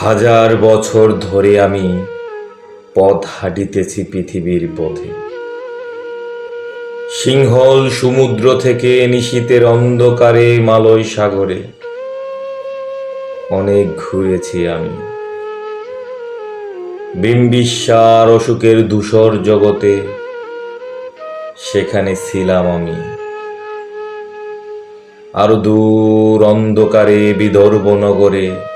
হাজার বছর ধরে আমি পথ হাঁটিতেছি পৃথিবীর পথে সিংহল সমুদ্র থেকে নিশীতের অন্ধকারে মালয় সাগরে অনেক ঘুরেছি আমি। বিম্বিসার অসুখের ধূসর জগতে সেখানে ছিলাম আমি। আরও দূর অন্ধকারে বিদর্ভ নগরে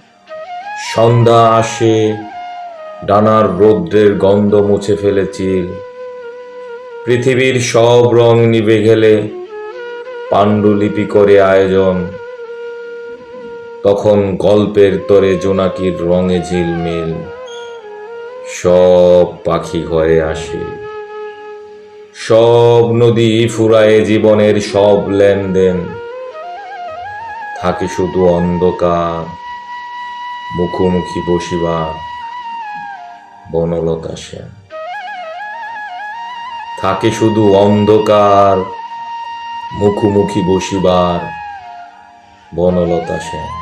সন্ধ্যা আসে, ডানার রৌদ্রের গন্ধ মুছে ফেলে চিল। পৃথিবীর সব রং নিভে গেলে পাণ্ডুলিপি করে আয়োজন। তখন গল্পের তরে জোনাকির রঙে ঝিলমিল সব পাখি ঘরে আসে। সব নদী ফুরায়ে জীবনের সব লেনদেন। থাকে শুধু অন্ধকার। মুখোমুখি বসিবা বনলতা সেন। থাকে শুধু অন্ধকার মুখোমুখি বসিবার বনলতা সেন।